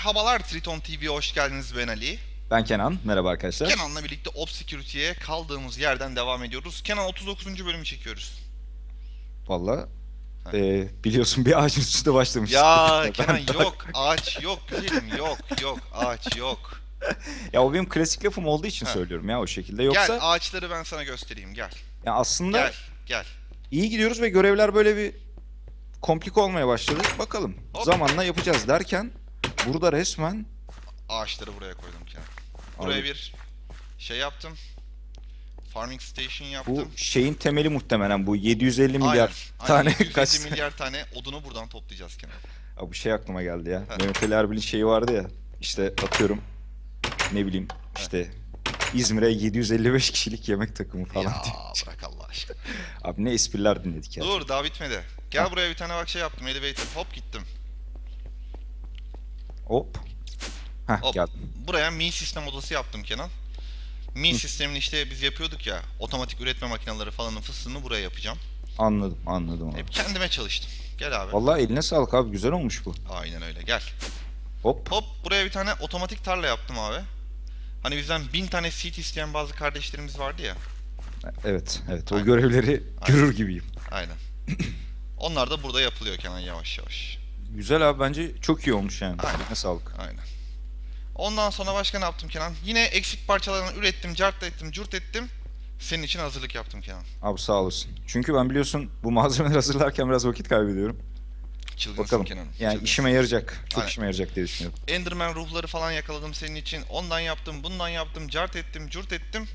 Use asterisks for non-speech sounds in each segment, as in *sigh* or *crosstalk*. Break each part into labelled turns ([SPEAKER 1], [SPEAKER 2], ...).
[SPEAKER 1] Merhabalar Triton TV'ye hoş geldiniz ben Ali.
[SPEAKER 2] Ben Kenan. Merhaba arkadaşlar.
[SPEAKER 1] Kenan'la birlikte Obscurity'ye kaldığımız yerden devam ediyoruz. Kenan 39. bölümü çekiyoruz.
[SPEAKER 2] Valla e, biliyorsun bir ağacın üstünde başlamıştık.
[SPEAKER 1] Ya *laughs*
[SPEAKER 2] Ben
[SPEAKER 1] Kenan
[SPEAKER 2] daha-
[SPEAKER 1] yok ağaç yok güzelim yok yok ağaç yok. *laughs*
[SPEAKER 2] Ya o benim klasik lafım olduğu için
[SPEAKER 1] Ha.
[SPEAKER 2] söylüyorum ya o şekilde. Yoksa
[SPEAKER 1] Gel ağaçları ben sana göstereyim gel.
[SPEAKER 2] ya aslında
[SPEAKER 1] Gel gel.
[SPEAKER 2] iyi gidiyoruz ve görevler böyle bir komplike olmaya başladı. Bakalım
[SPEAKER 1] Hop.
[SPEAKER 2] zamanla yapacağız derken burada resmen
[SPEAKER 1] Ağaçları buraya koydum Kenan. Buraya
[SPEAKER 2] Abi.
[SPEAKER 1] bir şey yaptım. Farming station
[SPEAKER 2] bu
[SPEAKER 1] yaptım.
[SPEAKER 2] şeyin temeli muhtemelen bu 750 milyar
[SPEAKER 1] Aynen,
[SPEAKER 2] tane
[SPEAKER 1] aynen. 150
[SPEAKER 2] kaç
[SPEAKER 1] milyar tane odunu buradan toplayacağız Kenan.
[SPEAKER 2] Ya bu şey aklıma geldi ya. Mehmet Ali Erbil'in şeyi vardı ya. İşte atıyorum ne bileyim işte İzmir'e 755 kişilik yemek takımı falan
[SPEAKER 1] ya
[SPEAKER 2] diye.
[SPEAKER 1] bırak Allah aşkına.
[SPEAKER 2] Abi ne espriler dinledik ya.
[SPEAKER 1] Dur daha bitmedi. Gel buraya bir tane bak şey yaptım. Elevator hop gittim.
[SPEAKER 2] Hop. Heh
[SPEAKER 1] Hop.
[SPEAKER 2] geldim.
[SPEAKER 1] Buraya Mi sistem odası yaptım Kenan. Mi sistemini işte biz yapıyorduk ya. Otomatik üretme makineleri falanın fıstığını buraya yapacağım.
[SPEAKER 2] Anladım anladım abi.
[SPEAKER 1] Hep kendime çalıştım. Gel abi.
[SPEAKER 2] Vallahi eline sağlık abi güzel olmuş bu.
[SPEAKER 1] Aynen öyle gel.
[SPEAKER 2] Hop.
[SPEAKER 1] Hop buraya bir tane otomatik tarla yaptım abi. Hani bizden bin tane seed isteyen bazı kardeşlerimiz vardı ya.
[SPEAKER 2] Evet evet o
[SPEAKER 1] Aynen.
[SPEAKER 2] görevleri görür gibiyim.
[SPEAKER 1] Aynen. *clears throat* Onlar da burada yapılıyor Kenan yavaş yavaş.
[SPEAKER 2] Güzel abi bence çok iyi olmuş yani.
[SPEAKER 1] Aynen.
[SPEAKER 2] Eline sağlık.
[SPEAKER 1] Aynen. Ondan sonra başka ne yaptım Kenan? Yine eksik parçalarını ürettim, cart ettim, curt ettim. Senin için hazırlık yaptım Kenan.
[SPEAKER 2] Abi sağ olasın. Çünkü ben biliyorsun bu malzemeleri *laughs* hazırlarken biraz vakit kaybediyorum.
[SPEAKER 1] Çılgınsın
[SPEAKER 2] Bakalım.
[SPEAKER 1] Kenan.
[SPEAKER 2] Yani
[SPEAKER 1] çılgınsın.
[SPEAKER 2] işime yarayacak. Çok
[SPEAKER 1] Aynen.
[SPEAKER 2] işime yarayacak diye düşünüyorum.
[SPEAKER 1] Enderman ruhları falan yakaladım senin için. Ondan yaptım, bundan yaptım, cart ettim, curt ettim.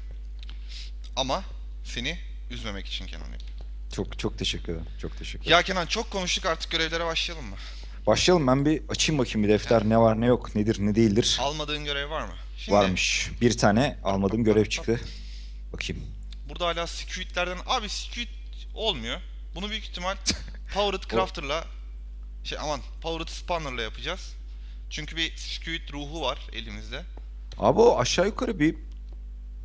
[SPEAKER 1] Ama seni üzmemek için Kenan. hep.
[SPEAKER 2] Çok çok teşekkür ederim. Çok teşekkür ederim.
[SPEAKER 1] Ya Kenan çok konuştuk artık görevlere başlayalım mı?
[SPEAKER 2] Başlayalım ben bir açayım bakayım bir defter ne var ne yok nedir ne değildir.
[SPEAKER 1] Almadığın görev var mı? Şimdi
[SPEAKER 2] Varmış. Bir tane almadığım görev çıktı. Bakayım.
[SPEAKER 1] burada hala squidlerden... Abi squid olmuyor. Bunu büyük ihtimal *laughs* Powered Crafter'la... Şey aman Powered Spanner'la yapacağız. Çünkü bir squid ruhu var elimizde.
[SPEAKER 2] Abi o aşağı yukarı bir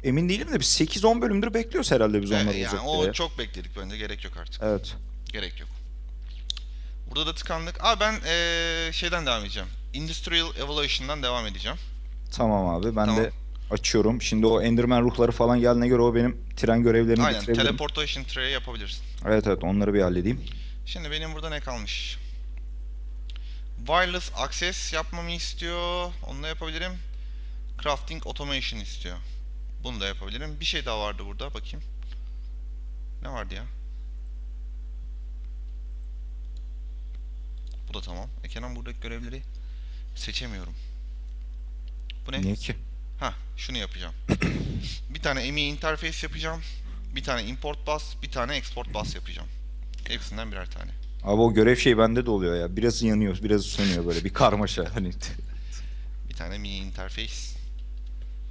[SPEAKER 2] emin değilim de bir 8-10 bölümdür bekliyoruz herhalde biz onları
[SPEAKER 1] yani
[SPEAKER 2] olacak
[SPEAKER 1] o
[SPEAKER 2] diye.
[SPEAKER 1] çok bekledik bence gerek yok artık.
[SPEAKER 2] Evet.
[SPEAKER 1] Gerek yok. Burada da tıkandık. Aa ben eee, şeyden devam edeceğim. Industrial Evolution'dan devam edeceğim.
[SPEAKER 2] Tamam abi ben
[SPEAKER 1] Tamam.
[SPEAKER 2] de açıyorum. Şimdi o Enderman ruhları falan geldiğine göre o benim tren görevlerini
[SPEAKER 1] Aynen.
[SPEAKER 2] bitirebilirim.
[SPEAKER 1] Teleportation Tray'e yapabilirsin.
[SPEAKER 2] Evet evet onları bir halledeyim.
[SPEAKER 1] Şimdi benim burada ne kalmış? Wireless Access yapmamı istiyor. Onu da yapabilirim. Crafting Automation istiyor. Bunu da yapabilirim. Bir şey daha vardı burada. Bakayım. Ne vardı ya? Bu da tamam. E Kenan buradaki görevleri seçemiyorum. Bu ne?
[SPEAKER 2] Niye ki?
[SPEAKER 1] Ha, şunu yapacağım. *coughs* bir tane ME interface yapacağım. Bir tane import bus, bir tane export bus yapacağım. Hepsinden birer tane.
[SPEAKER 2] Abi o görev şey bende de oluyor ya. Biraz yanıyor, biraz sönüyor böyle bir karmaşa hani. *laughs*
[SPEAKER 1] Bir tane ME interface.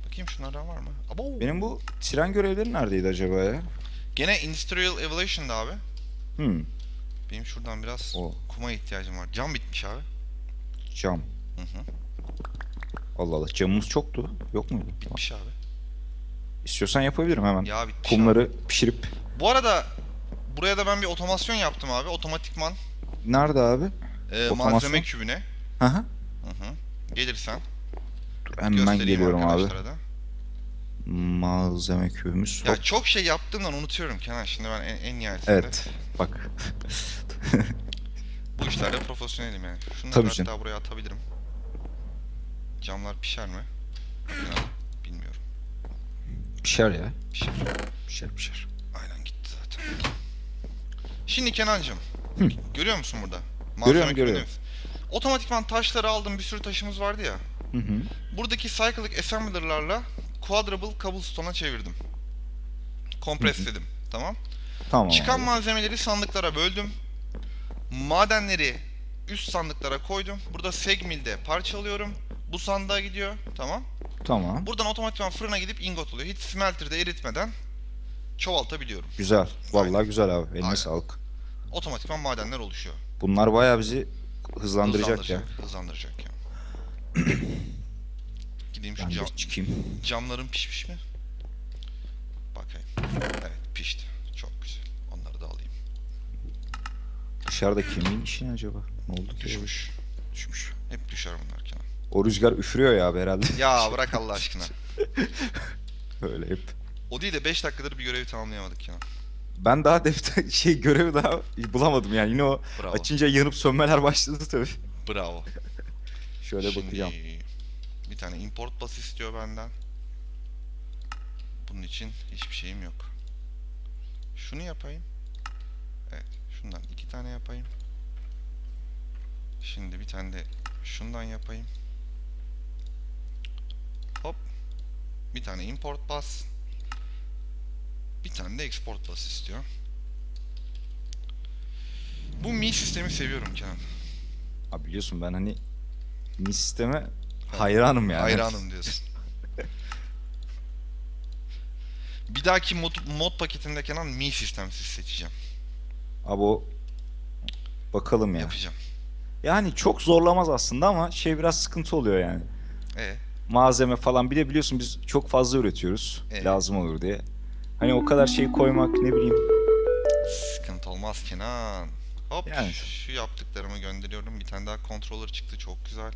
[SPEAKER 1] Bakayım şunlardan var mı? Abo.
[SPEAKER 2] Benim bu tren görevleri neredeydi acaba ya?
[SPEAKER 1] Gene Industrial Evolution'da abi.
[SPEAKER 2] Hmm.
[SPEAKER 1] Benim şuradan biraz
[SPEAKER 2] O
[SPEAKER 1] kuma ihtiyacım var. Cam bitmiş abi.
[SPEAKER 2] cam.
[SPEAKER 1] Hı hı.
[SPEAKER 2] Allah Allah camımız çoktu. Yok muydu?
[SPEAKER 1] Bitmiş abi.
[SPEAKER 2] İstiyorsan yapabilirim hemen.
[SPEAKER 1] Ya bitmiş.
[SPEAKER 2] Kumları pişirip.
[SPEAKER 1] Bu arada buraya da ben bir otomasyon yaptım abi. Otomatikman
[SPEAKER 2] Nerede abi?
[SPEAKER 1] e,
[SPEAKER 2] Otomasyon?
[SPEAKER 1] malzeme kübüne.
[SPEAKER 2] Hı hı.
[SPEAKER 1] Hı hı. Gelirsen
[SPEAKER 2] Dur, Hemen
[SPEAKER 1] göstereyim
[SPEAKER 2] geliyorum abi.
[SPEAKER 1] arkadaşlara da.
[SPEAKER 2] Malzeme kübümüz.
[SPEAKER 1] Ya çok şey yaptığımdan unutuyorum Kenan. Şimdi ben en, en nihayetinde.
[SPEAKER 2] Evet. Bak.
[SPEAKER 1] Bu işlerde profesyonelim yani. Şunları
[SPEAKER 2] Tabii
[SPEAKER 1] hatta
[SPEAKER 2] canım.
[SPEAKER 1] buraya atabilirim. Camlar pişer mi? Bilmiyorum. Bilmiyorum.
[SPEAKER 2] Pişer ya.
[SPEAKER 1] Pişer.
[SPEAKER 2] Pişer pişer.
[SPEAKER 1] Aynen gitti zaten. Şimdi Kenancığım.
[SPEAKER 2] Hı.
[SPEAKER 1] Görüyor musun burada?
[SPEAKER 2] Görüyorum,
[SPEAKER 1] küpünü
[SPEAKER 2] görüyorum.
[SPEAKER 1] biz- Otomatikman taşları aldım. Bir sürü taşımız vardı ya.
[SPEAKER 2] Hı hı.
[SPEAKER 1] Buradaki cyclic assembler'larla quadruple cobblestone'a çevirdim. Kompresledim. Tamam.
[SPEAKER 2] Tamam
[SPEAKER 1] Çıkan
[SPEAKER 2] abi.
[SPEAKER 1] malzemeleri sandıklara böldüm. Madenleri üst sandıklara koydum. Burada segmilde parçalıyorum. Bu sandığa gidiyor. Tamam.
[SPEAKER 2] Tamam.
[SPEAKER 1] Buradan otomatikman fırına gidip ingot oluyor. Hiç smelter'de eritmeden çoğaltabiliyorum.
[SPEAKER 2] Güzel. Vallahi
[SPEAKER 1] Aynen.
[SPEAKER 2] güzel abi. Eline
[SPEAKER 1] Aynen.
[SPEAKER 2] sağlık.
[SPEAKER 1] Otomatikman madenler oluşuyor.
[SPEAKER 2] Bunlar bayağı bizi hızlandıracak ya.
[SPEAKER 1] Hızlandıracak ya. *clears throat* Gideyim şu
[SPEAKER 2] Ben
[SPEAKER 1] cam,
[SPEAKER 2] çıkayım.
[SPEAKER 1] camların pişmiş mi? Bakayım. Evet pişti. Çok güzel. Onları da alayım.
[SPEAKER 2] Dışarıda kemiğin işi ne acaba? Ne oldu ki?
[SPEAKER 1] Düşmüş.
[SPEAKER 2] Düşmüş.
[SPEAKER 1] Hep düşer bunlar Kenan.
[SPEAKER 2] O rüzgar üfürüyor ya abi herhalde.
[SPEAKER 1] Ya bırak Allah aşkına. *laughs*
[SPEAKER 2] Böyle hep.
[SPEAKER 1] O değil de 5 dakikadır bir görevi tamamlayamadık Kenan.
[SPEAKER 2] Ben daha defter *laughs* şey görevi daha bulamadım yani. Yine o
[SPEAKER 1] Bravo.
[SPEAKER 2] açınca yanıp sönmeler başladı tabii.
[SPEAKER 1] Bravo.
[SPEAKER 2] Şöyle
[SPEAKER 1] Şimdi
[SPEAKER 2] bakacağım.
[SPEAKER 1] Bir tane import bas istiyor benden. Bunun için hiçbir şeyim yok. Şunu yapayım. Evet, şundan iki tane yapayım. Şimdi bir tane de şundan yapayım. Hop. Bir tane import bas. Bir tane de export bas istiyor. Bu Mi sistemi seviyorum Kenan.
[SPEAKER 2] Abi biliyorsun ben hani Mi sisteme hayranım yani.
[SPEAKER 1] Hayranım *laughs* diyorsun. Bir dahaki mod, mod paketinde Kenan Mi sistemsiz seçeceğim.
[SPEAKER 2] Abi o bakalım ya.
[SPEAKER 1] Yapacağım.
[SPEAKER 2] Yani çok zorlamaz aslında ama şey biraz sıkıntı oluyor yani.
[SPEAKER 1] E
[SPEAKER 2] Malzeme falan bir de biliyorsun biz çok fazla üretiyoruz.
[SPEAKER 1] Evet.
[SPEAKER 2] Lazım olur diye. Hani o kadar şey koymak ne bileyim.
[SPEAKER 1] sıkıntı olmaz Kenan. Hop
[SPEAKER 2] Yani.
[SPEAKER 1] şu yaptıklarımı gönderiyorum. Bir tane daha controller çıktı. Çok güzel.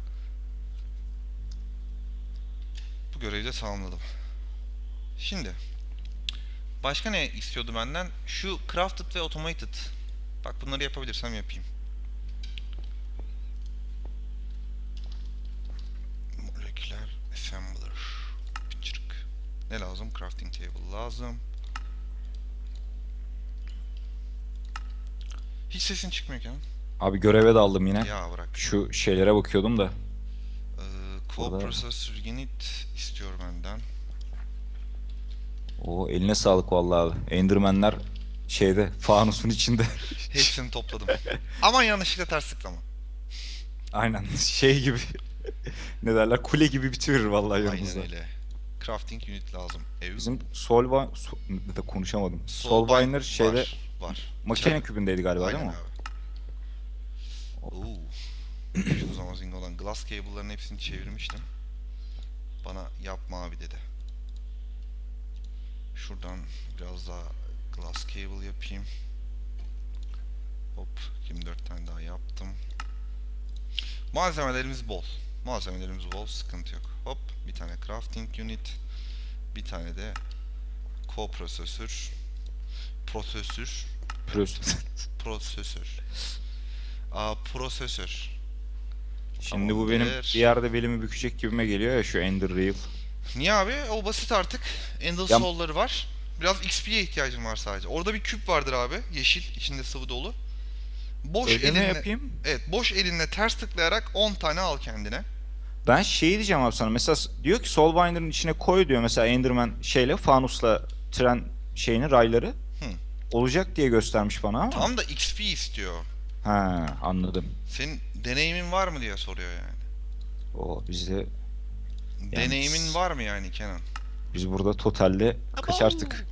[SPEAKER 1] Bu görevi de tamamladım. Şimdi başka ne istiyordu benden? Şu crafted ve automated. Bak bunları yapabilirsem yapayım. Moleküler assembler. Pıçırık. Ne lazım? Crafting table lazım. Hiç sesin çıkmıyor Kenan.
[SPEAKER 2] Abi göreve daldım yine.
[SPEAKER 1] Ya bırak.
[SPEAKER 2] Şu şeylere bakıyordum da.
[SPEAKER 1] Co-processor unit istiyor benden.
[SPEAKER 2] O eline sağlık vallahi abi. Endermenler şeyde fanusun içinde. *laughs*
[SPEAKER 1] Hepsini topladım. Aman yanlışlıkla ters tıklama.
[SPEAKER 2] Aynen şey gibi. ne derler kule gibi bitirir vallahi yanımızda.
[SPEAKER 1] Aynen öyle. Crafting unit lazım. Ev.
[SPEAKER 2] Bizim Solva so- da konuşamadım. Solvayner şeyde
[SPEAKER 1] var. var.
[SPEAKER 2] makine kübündeydi galiba
[SPEAKER 1] Aynen
[SPEAKER 2] değil mi?
[SPEAKER 1] abi. Oo. Şu uzamaz olan glass cable'ların hepsini çevirmiştim. Bana yapma abi dedi. Şuradan biraz daha glass cable yapayım. Hop 24 tane daha yaptım. Malzemelerimiz bol. Malzemelerimiz bol, sıkıntı yok. Hop bir tane crafting unit, bir tane de co-prosesör, prosesör,
[SPEAKER 2] Pürüz.
[SPEAKER 1] prosesör. Aa, prosesör.
[SPEAKER 2] Şimdi bu benim
[SPEAKER 1] Tamamdır.
[SPEAKER 2] bir yerde belimi bükecek gibime geliyor ya şu Ender Real.
[SPEAKER 1] Niye abi? O basit artık. Ender
[SPEAKER 2] Ya-
[SPEAKER 1] Soul'ları var. Biraz XP'ye ihtiyacım var sadece. Orada bir küp vardır abi. Yeşil, içinde sıvı dolu. Boş
[SPEAKER 2] Öyle mi
[SPEAKER 1] elinle,
[SPEAKER 2] yapayım?
[SPEAKER 1] evet, boş elinle ters tıklayarak 10 tane al kendine.
[SPEAKER 2] Ben şeyi diyeceğim abi sana. Mesela diyor ki Soulbinder'ın içine koy diyor mesela Enderman şeyle fanusla tren şeyini rayları.
[SPEAKER 1] Hı.
[SPEAKER 2] Olacak diye göstermiş bana ama.
[SPEAKER 1] Tam da XP istiyor.
[SPEAKER 2] Ha anladım.
[SPEAKER 1] Senin deneyimin var mı diye soruyor yani.
[SPEAKER 2] O bizde
[SPEAKER 1] Deneyimin var mı yani Kenan?
[SPEAKER 2] biz burada totalde kaç artık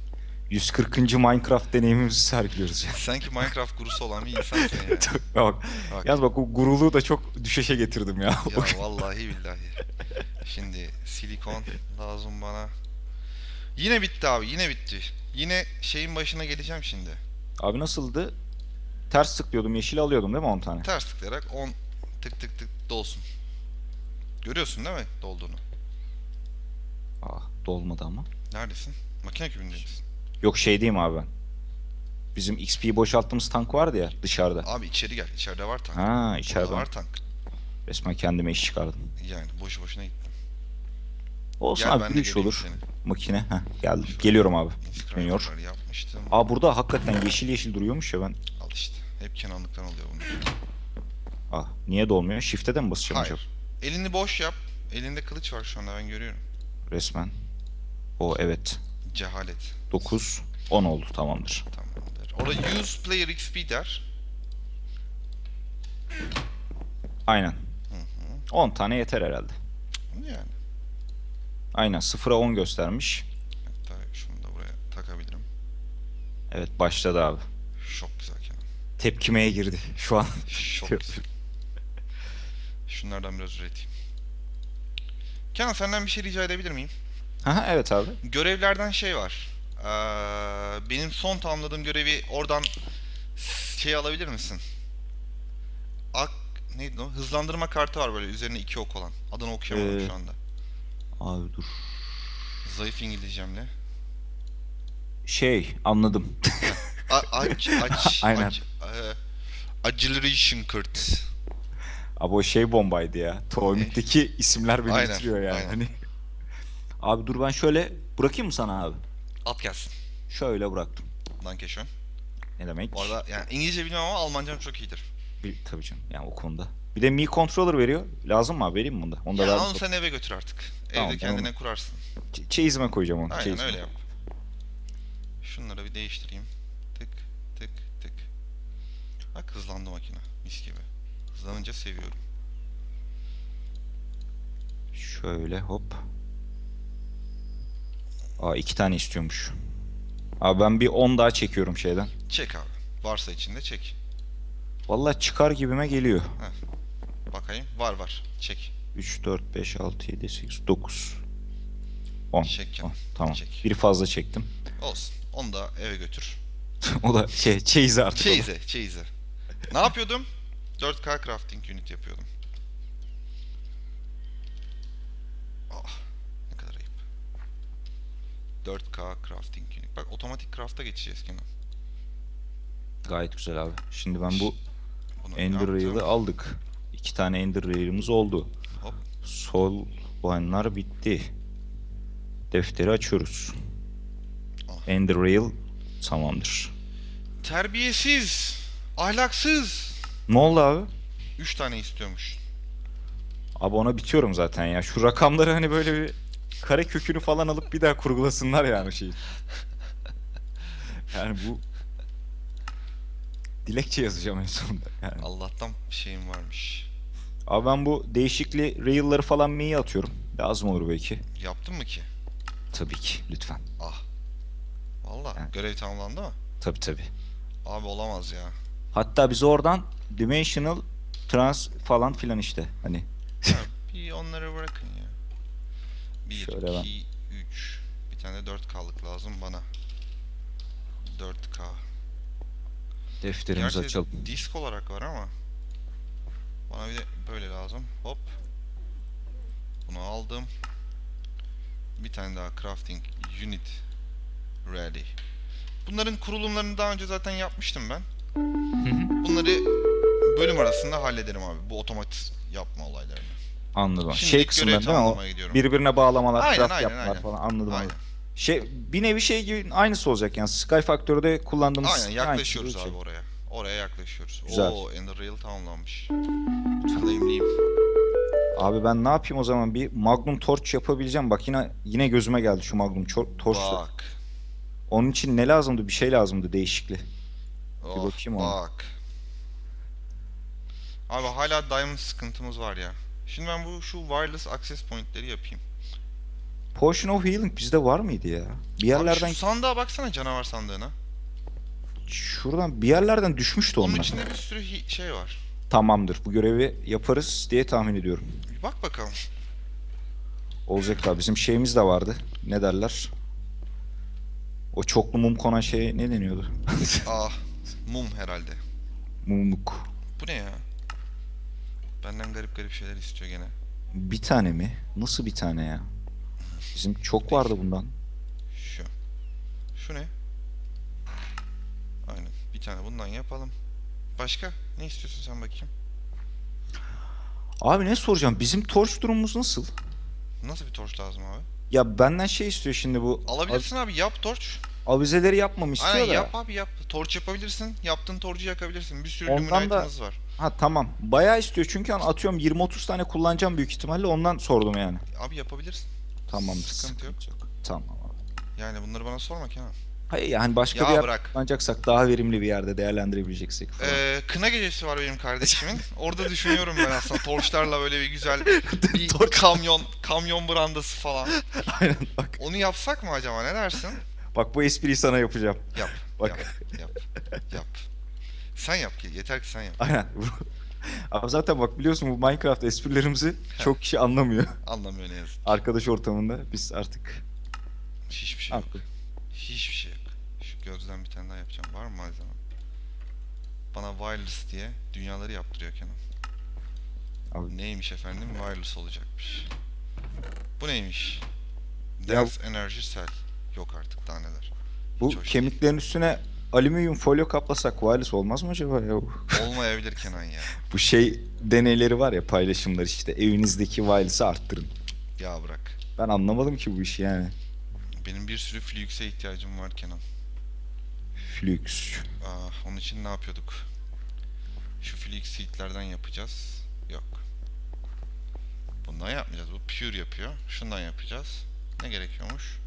[SPEAKER 2] 140. Minecraft deneyimimizi sergiliyoruz ya. *laughs*
[SPEAKER 1] Sanki Minecraft gurusu olan bir insansın yani. *laughs*
[SPEAKER 2] bak,
[SPEAKER 1] Bak.
[SPEAKER 2] yaz bak o guruluğu da çok düşeşe getirdim ya.
[SPEAKER 1] Ya *laughs* vallahi billahi. Şimdi silikon lazım bana. Yine bitti abi, yine bitti. Yine şeyin başına geleceğim şimdi.
[SPEAKER 2] Abi nasıldı? Ters tıklıyordum yeşil alıyordum değil mi 10 tane?
[SPEAKER 1] Ters tıklayarak 10 tık tık tık dolsun. Görüyorsun değil mi dolduğunu?
[SPEAKER 2] Ah dolmadı ama.
[SPEAKER 1] Neredesin? Makine kübünde misin?
[SPEAKER 2] Yok şey diyeyim abi ben. Bizim XP'yi boşalttığımız tank vardı ya dışarıda.
[SPEAKER 1] Abi içeri gel. İçeride var tank.
[SPEAKER 2] Ha
[SPEAKER 1] Burada
[SPEAKER 2] içeride.
[SPEAKER 1] var tank.
[SPEAKER 2] Resmen kendime iş çıkardım.
[SPEAKER 1] Yani boşu boşuna gittim.
[SPEAKER 2] Olsun
[SPEAKER 1] Gel
[SPEAKER 2] abi bir iş olur.
[SPEAKER 1] seni.
[SPEAKER 2] Makine. Heh, geldim. Geliyorum abi.
[SPEAKER 1] Yapmıştım.
[SPEAKER 2] Aa burada hakikaten yeşil yeşil duruyormuş ya ben.
[SPEAKER 1] Al işte. Hep kenanlıktan oluyor bunun.
[SPEAKER 2] Ah niye dolmuyor? Shift'e de mi basacağım
[SPEAKER 1] Hayır.
[SPEAKER 2] acaba?
[SPEAKER 1] Elini boş yap. Elinde kılıç var şu anda ben görüyorum.
[SPEAKER 2] Resmen. O evet.
[SPEAKER 1] Cehalet.
[SPEAKER 2] 9 10 oldu tamamdır.
[SPEAKER 1] Tamamdır. Orada use player XP der.
[SPEAKER 2] Aynen.
[SPEAKER 1] Hı hı.
[SPEAKER 2] 10 tane yeter herhalde.
[SPEAKER 1] Yani.
[SPEAKER 2] Aynen 0'a 10 göstermiş.
[SPEAKER 1] Hatta şunu da buraya takabilirim.
[SPEAKER 2] Evet başladı abi.
[SPEAKER 1] Çok güzel.
[SPEAKER 2] Tepkimeye girdi şu an.
[SPEAKER 1] Güzel. *laughs* Şunlardan biraz üreteyim. Kenan senden bir şey rica edebilir miyim?
[SPEAKER 2] Aha evet abi.
[SPEAKER 1] Görevlerden şey var. Ee, benim son tamamladığım görevi oradan şey alabilir misin? Ak neydi o? Hızlandırma kartı var böyle üzerine iki ok olan. Adını okuyamadım
[SPEAKER 2] Ee,
[SPEAKER 1] şu anda.
[SPEAKER 2] Abi dur.
[SPEAKER 1] Zayıf İngilizcemle.
[SPEAKER 2] Şey anladım.
[SPEAKER 1] A- aç aç *laughs*
[SPEAKER 2] Aynen.
[SPEAKER 1] aç. Acceleration kart.
[SPEAKER 2] Abi o şey bombaydı ya. Toemik'teki isimler beni
[SPEAKER 1] Aynen,
[SPEAKER 2] bitiriyor yani.
[SPEAKER 1] aynen.
[SPEAKER 2] Hani. Abi dur ben şöyle bırakayım mı sana abi?
[SPEAKER 1] At gelsin.
[SPEAKER 2] Şöyle bıraktım.
[SPEAKER 1] Dankeschön.
[SPEAKER 2] Ne demek?
[SPEAKER 1] Bu arada yani İngilizce bilmem ama Almancam çok iyidir.
[SPEAKER 2] Bir, tabii canım yani o konuda. Bir de Mi Controller veriyor. Lazım mı abi? Vereyim mi bunu da? Onu da
[SPEAKER 1] Ya onu sen eve götür artık.
[SPEAKER 2] Tamam,
[SPEAKER 1] Evde kendine
[SPEAKER 2] onu-
[SPEAKER 1] kurarsın.
[SPEAKER 2] Ç- Çeyizime koyacağım onu.
[SPEAKER 1] Aynen
[SPEAKER 2] çeyizime.
[SPEAKER 1] öyle yap. Şunları bir değiştireyim. Bak hızlandı makine. Mis gibi. Hızlanınca seviyorum.
[SPEAKER 2] Şöyle hop. Aa iki tane istiyormuş. Abi ben bir 10 daha çekiyorum şeyden.
[SPEAKER 1] Çek abi. Varsa içinde çek.
[SPEAKER 2] Vallahi çıkar gibime geliyor.
[SPEAKER 1] Bakayım. Var var. Çek.
[SPEAKER 2] 3, 4, 5, 6, 7, 8, 9. 10.
[SPEAKER 1] Çek canım.
[SPEAKER 2] tamam.
[SPEAKER 1] Çek.
[SPEAKER 2] Bir fazla çektim.
[SPEAKER 1] Olsun. Onu da eve götür. *laughs*
[SPEAKER 2] o da şey çeyiz artık.
[SPEAKER 1] Çeyize. Çeyize. Ne yapıyordum? 4K crafting unit yapıyordum. Ah. Ne kadar ayıp. 4K crafting unit. Bak otomatik craft'a geçeceğiz Kenan.
[SPEAKER 2] Gayet güzel abi. Şimdi ben bu
[SPEAKER 1] Bunu
[SPEAKER 2] Ender. Rail'ı aldık. İki tane Ender Rail'imiz oldu.
[SPEAKER 1] Hop.
[SPEAKER 2] Sol line'lar bitti. Defteri açıyoruz.
[SPEAKER 1] Ah.
[SPEAKER 2] Ender Rail tamamdır.
[SPEAKER 1] Terbiyesiz. Ahlaksız.
[SPEAKER 2] Ne oldu abi?
[SPEAKER 1] 3 tane istiyormuş.
[SPEAKER 2] Abi ona bitiyorum zaten ya. Şu rakamları hani böyle bir kare kökünü falan alıp bir daha kurgulasınlar yani şeyi. *laughs* Yani bu dilekçe yazacağım en sonunda. Yani.
[SPEAKER 1] Allah'tan şeyim varmış.
[SPEAKER 2] Abi ben bu değişikli rail'ları falan mi'ye atıyorum. Lazım olur belki.
[SPEAKER 1] Yaptın mı ki?
[SPEAKER 2] Tabii ki lütfen.
[SPEAKER 1] Ah. Valla
[SPEAKER 2] Evet.
[SPEAKER 1] görev tamamlandı mı?
[SPEAKER 2] Tabii tabii.
[SPEAKER 1] Abi olamaz ya.
[SPEAKER 2] Hatta biz oradan dimensional trans falan filan işte. Hani
[SPEAKER 1] Ha, *laughs* bir onları bırakın ya. 1,
[SPEAKER 2] Şöyle ben-
[SPEAKER 1] 2, 3. Bir tane 4K'lık lazım bana. 4K.
[SPEAKER 2] defterimizi
[SPEAKER 1] Gerçi
[SPEAKER 2] açalım.
[SPEAKER 1] disk olarak var ama. Bana bir de böyle lazım. Hop. Bunu aldım. Bir tane daha crafting unit ready. Bunların kurulumlarını daha önce zaten yapmıştım ben. Bunları bölüm arasında hallederim abi. Bu otomatik yapma olaylarını.
[SPEAKER 2] Anladım.
[SPEAKER 1] Şimdilik
[SPEAKER 2] şey kısımları değil mi? O
[SPEAKER 1] gidiyorum.
[SPEAKER 2] birbirine bağlamalar,
[SPEAKER 1] Aynen,
[SPEAKER 2] craft
[SPEAKER 1] aynen,
[SPEAKER 2] yapmalar
[SPEAKER 1] aynen.
[SPEAKER 2] falan anladım
[SPEAKER 1] Aynen.
[SPEAKER 2] abi. Şey bir nevi şey gibi aynısı olacak yani Sky Factory'de kullandığımız
[SPEAKER 1] Aynen
[SPEAKER 2] aynı
[SPEAKER 1] yaklaşıyoruz
[SPEAKER 2] şey.
[SPEAKER 1] abi oraya. Oraya yaklaşıyoruz.
[SPEAKER 2] Güzel.
[SPEAKER 1] Oo Ender Rail tamamlanmış. Claimliyim.
[SPEAKER 2] Abi ben ne yapayım o zaman bir Magnum Torch yapabileceğim. Bak yine yine gözüme geldi şu Magnum Torch.
[SPEAKER 1] Bak.
[SPEAKER 2] Onun için ne lazımdı? Bir şey lazımdı değişikli.
[SPEAKER 1] Oh,
[SPEAKER 2] bakayım ona.
[SPEAKER 1] bak. Abi hala diamond sıkıntımız var ya. Şimdi ben bu şu wireless access point'leri yapayım.
[SPEAKER 2] Potion of Healing bizde var mıydı ya? Bir
[SPEAKER 1] Abi
[SPEAKER 2] yerlerden
[SPEAKER 1] şu sandığa baksana canavar sandığına.
[SPEAKER 2] şuradan bir yerlerden düşmüştü
[SPEAKER 1] Onun
[SPEAKER 2] onlar.
[SPEAKER 1] içinde bir sürü şey var.
[SPEAKER 2] Tamamdır. Bu görevi yaparız diye tahmin ediyorum.
[SPEAKER 1] Bir bak bakalım.
[SPEAKER 2] Olacak da bizim şeyimiz de vardı. Ne derler? O çoklu mum konan şey ne deniyordu? *laughs*
[SPEAKER 1] Ah, mum herhalde.
[SPEAKER 2] Mumluk.
[SPEAKER 1] Bu ne ya? Benden garip garip şeyler istiyor gene.
[SPEAKER 2] Bir tane mi? Nasıl bir tane ya? Bizim çok vardı bundan.
[SPEAKER 1] Şu. Şu ne? Aynen. Bir tane bundan yapalım. Başka? Ne istiyorsun sen bakayım?
[SPEAKER 2] Abi ne soracağım? Bizim torch durumumuz nasıl?
[SPEAKER 1] Nasıl bir torç lazım abi?
[SPEAKER 2] Ya benden şey istiyor şimdi bu.
[SPEAKER 1] Alabilirsin abi yap torç.
[SPEAKER 2] Av- avizeleri yapmamı istiyor
[SPEAKER 1] Aynen
[SPEAKER 2] da.
[SPEAKER 1] yap abi yap. Torç yapabilirsin. Yaptığın torcu yakabilirsin. Bir sürü
[SPEAKER 2] Ondan da-
[SPEAKER 1] luminite'ımız var.
[SPEAKER 2] Ha tamam. Bayağı istiyor çünkü hani atıyorum 20-30 tane kullanacağım büyük ihtimalle ondan sordum yani.
[SPEAKER 1] Abi yapabilirsin.
[SPEAKER 2] Tamamdır.
[SPEAKER 1] Sıkıntı yok.
[SPEAKER 2] Tamam abi.
[SPEAKER 1] Yani bunları bana sorma Kenan.
[SPEAKER 2] Hayır yani başka
[SPEAKER 1] Ya
[SPEAKER 2] bir yer
[SPEAKER 1] bırak.
[SPEAKER 2] kullanacaksak daha verimli bir yerde değerlendirebileceksek falan.
[SPEAKER 1] Ee, kına gecesi var benim kardeşimin. Orada düşünüyorum ben aslında torçlarla böyle bir güzel *laughs* bir kamyon kamyon brandası falan. *laughs*
[SPEAKER 2] Aynen bak.
[SPEAKER 1] Onu yapsak mı acaba ne dersin?
[SPEAKER 2] Bak bu espriyi sana yapacağım.
[SPEAKER 1] Yap.
[SPEAKER 2] Bak.
[SPEAKER 1] Yap. Yap. Yap. Sen yap ki yeter ki sen yap.
[SPEAKER 2] Aynen. *laughs* Abi zaten bak biliyorsun bu Minecraft esprilerimizi çok kişi anlamıyor.
[SPEAKER 1] Anlamıyor ne yazık.
[SPEAKER 2] Arkadaş ortamında biz artık
[SPEAKER 1] Hiçbir şey yok.
[SPEAKER 2] Haklı.
[SPEAKER 1] Hiçbir şey yok. Şu gözden bir tane daha yapacağım. Var mı malzeme? Bana wireless diye dünyaları yaptırıyor Kenan.
[SPEAKER 2] Abi-
[SPEAKER 1] Neymiş efendim? Wireless olacakmış. Bu neymiş? Dense Energy Cell. Yok artık daha neler.
[SPEAKER 2] Bu
[SPEAKER 1] Hiç hoş değil.
[SPEAKER 2] kemiklerin üstüne alüminyum folyo kaplasak wireless olmaz mı acaba ya?
[SPEAKER 1] Olmayabilir Kenan ya. *laughs*
[SPEAKER 2] Bu şey deneyleri var ya paylaşımlar işte evinizdeki wireless'ı arttırın.
[SPEAKER 1] Ya bırak.
[SPEAKER 2] Ben anlamadım ki bu işi yani.
[SPEAKER 1] Benim bir sürü Flux'e ihtiyacım var Kenan.
[SPEAKER 2] Flux.
[SPEAKER 1] Ah, onun için ne yapıyorduk? Şu Flux seatlerden yapacağız. Yok. Bundan yapmayacağız. Bu Pure yapıyor. Şundan yapacağız. Ne gerekiyormuş?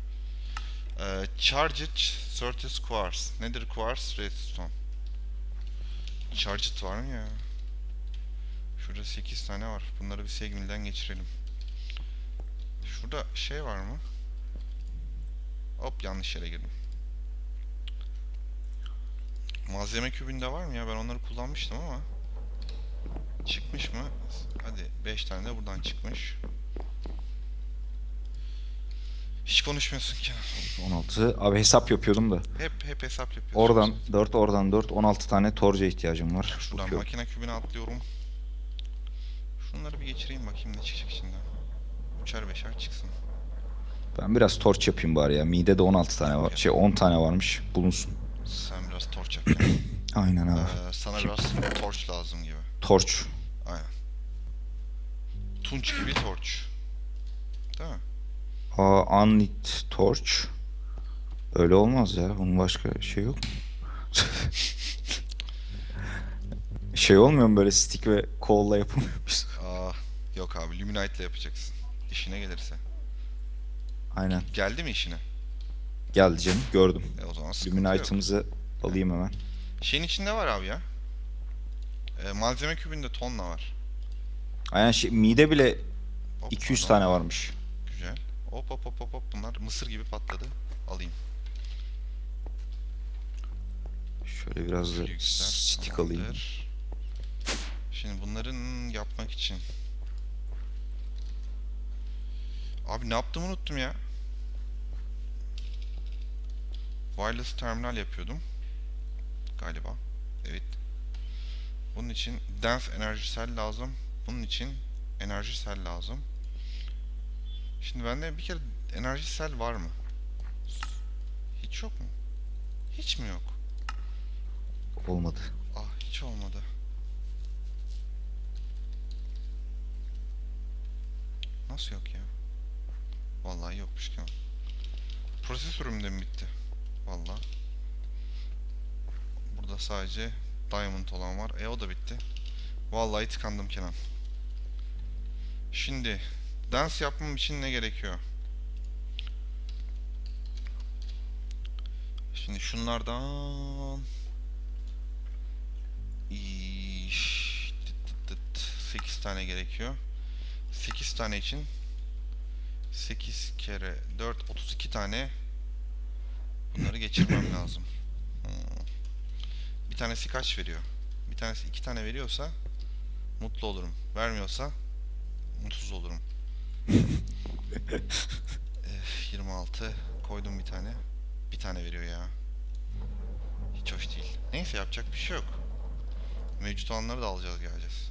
[SPEAKER 1] Ee, Charged Surface Quartz. Nedir Quartz? Redstone. Charged var mı ya? Şurada 8 tane var. Bunları bir segmilden geçirelim. Şurada şey var mı? Hop yanlış yere girdim. Malzeme kübünde var mı ya? Ben onları kullanmıştım ama. Çıkmış mı? Hadi 5 tane de buradan çıkmış. Hiç konuşmuyorsun Kenan.
[SPEAKER 2] 16. Abi hesap yapıyordum da.
[SPEAKER 1] Hep hep hesap yapıyorsun.
[SPEAKER 2] Oradan 4 oradan 4 16 tane torca ihtiyacım var.
[SPEAKER 1] Şuradan
[SPEAKER 2] Bakıyorum.
[SPEAKER 1] makine kübüne atlıyorum. Şunları bir geçireyim bakayım ne çıkacak içinden. Üçer beşer çıksın.
[SPEAKER 2] Ben biraz torç yapayım bari ya. Midede 16 tane var. Şey 10 tane varmış. Bulunsun.
[SPEAKER 1] Sen biraz torç yap. Kenan. *clears throat*
[SPEAKER 2] Aynen abi.
[SPEAKER 1] Ee, sana biraz torç lazım gibi.
[SPEAKER 2] Torç.
[SPEAKER 1] Aynen. Tunç gibi torç.
[SPEAKER 2] Aa, unlit torch. Öyle olmaz ya. Bunun başka şey yok mu? *laughs* şey olmuyor mu böyle stick ve kolla yapılmıyor muyuz?
[SPEAKER 1] Aa, yok abi Luminite ile yapacaksın. İşine gelirse.
[SPEAKER 2] Aynen.
[SPEAKER 1] Geldi mi işine?
[SPEAKER 2] Geldi canım. Gördüm.
[SPEAKER 1] E o zaman.
[SPEAKER 2] Luminite'ımızı alayım hemen.
[SPEAKER 1] Şeyin içinde var abi ya. E, malzeme kübünde tonla var.
[SPEAKER 2] Aynen şey, mide bile
[SPEAKER 1] Hop,
[SPEAKER 2] 200
[SPEAKER 1] pardon.
[SPEAKER 2] tane varmış.
[SPEAKER 1] Hop hop hop hop hop bunlar mısır gibi patladı. Alayım.
[SPEAKER 2] Şöyle biraz da stick alayım.
[SPEAKER 1] Şimdi bunların yapmak için. Abi ne yaptığımı unuttum ya. Wireless terminal yapıyordum. Galiba. Evet. Bunun için dense enerji cell lazım. Bunun için enerji cell lazım. Şimdi bende bir kere enerji cell var mı? Hiç yok mu? Hiç mi yok?
[SPEAKER 2] Olmadı.
[SPEAKER 1] Ah hiç olmadı. Nasıl yok ya? Vallahi yokmuş ki. Prosesörüm de mi bitti? Vallahi. Burada sadece Diamond olan var. E o da bitti. Vallahi tıkandım Kenan. Şimdi dans yapmam için ne gerekiyor? Şimdi şunlardan İş, tıt tıt tıt. 8 tane gerekiyor. 8 tane için 8 kere 4 32 tane bunları geçirmem *coughs* lazım. Hmm. Bir tanesi kaç veriyor? Bir tanesi iki tane veriyorsa mutlu olurum. Vermiyorsa mutsuz olurum. Eh, 26 koydum bir tane. Bir tane veriyor ya. Hiç hoş değil. Neyse yapacak bir şey yok. Mevcut olanları da alacağız geleceğiz.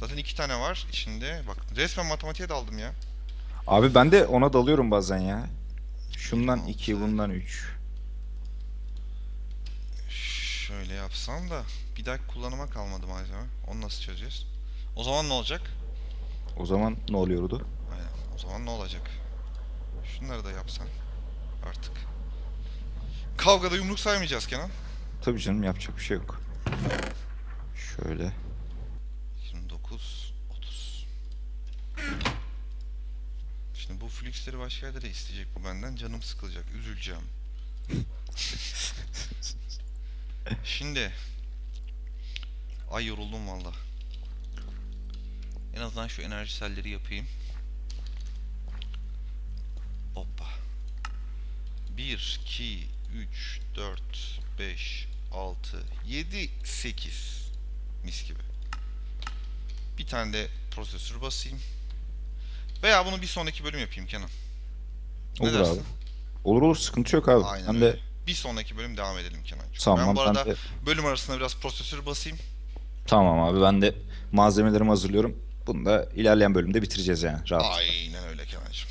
[SPEAKER 1] Zaten iki tane var içinde. Bak resmen matematiğe daldım ya.
[SPEAKER 2] Abi ben de ona dalıyorum bazen ya. Şundan
[SPEAKER 1] 26.
[SPEAKER 2] 2, bundan 3.
[SPEAKER 1] Şöyle yapsam da bir dahaki kullanıma kalmadı malzeme. Onu nasıl çözeceğiz? O zaman ne olacak?
[SPEAKER 2] O zaman ne oluyordu?
[SPEAKER 1] O zaman ne olacak? Şunları da yapsan artık. Kavgada yumruk saymayacağız Kenan.
[SPEAKER 2] Tabii canım yapacak bir şey yok. Şöyle.
[SPEAKER 1] 29, 30. Şimdi bu flüksleri başka yerde de isteyecek bu benden. Canım sıkılacak, üzüleceğim. *laughs* Şimdi Ay yoruldum valla. En azından şu enerji selleri yapayım. 1, 2, 3, 4, 5, 6, 7, 8. Mis gibi. Bir tane de prosesör basayım. Veya bunu bir sonraki bölüm yapayım Kenan. Ne
[SPEAKER 2] Olur
[SPEAKER 1] dersin?
[SPEAKER 2] abi. Olur olur sıkıntı yok abi.
[SPEAKER 1] Aynen
[SPEAKER 2] ben de
[SPEAKER 1] Bir sonraki bölüm devam edelim Kenancığım.
[SPEAKER 2] tamam
[SPEAKER 1] ben bu arada
[SPEAKER 2] de
[SPEAKER 1] bölüm arasında biraz prosesör basayım.
[SPEAKER 2] tamam abi ben de malzemelerimi hazırlıyorum. Bunu da ilerleyen bölümde bitireceğiz yani rahat.
[SPEAKER 1] Aynen öyle Kemal'cim.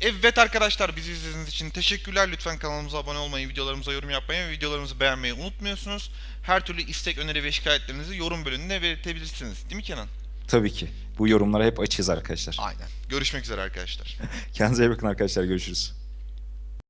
[SPEAKER 1] Evet arkadaşlar bizi izlediğiniz için teşekkürler. Lütfen kanalımıza abone olmayı, videolarımıza yorum yapmayı ve videolarımızı beğenmeyi unutmuyorsunuz. Her türlü istek, öneri ve şikayetlerinizi yorum bölümünde belirtebilirsiniz. Değil mi Kenan?
[SPEAKER 2] Tabii ki. Bu yorumlara hep açığız arkadaşlar.
[SPEAKER 1] Aynen. Görüşmek üzere arkadaşlar. *laughs*
[SPEAKER 2] Kendinize iyi bakın arkadaşlar. Görüşürüz.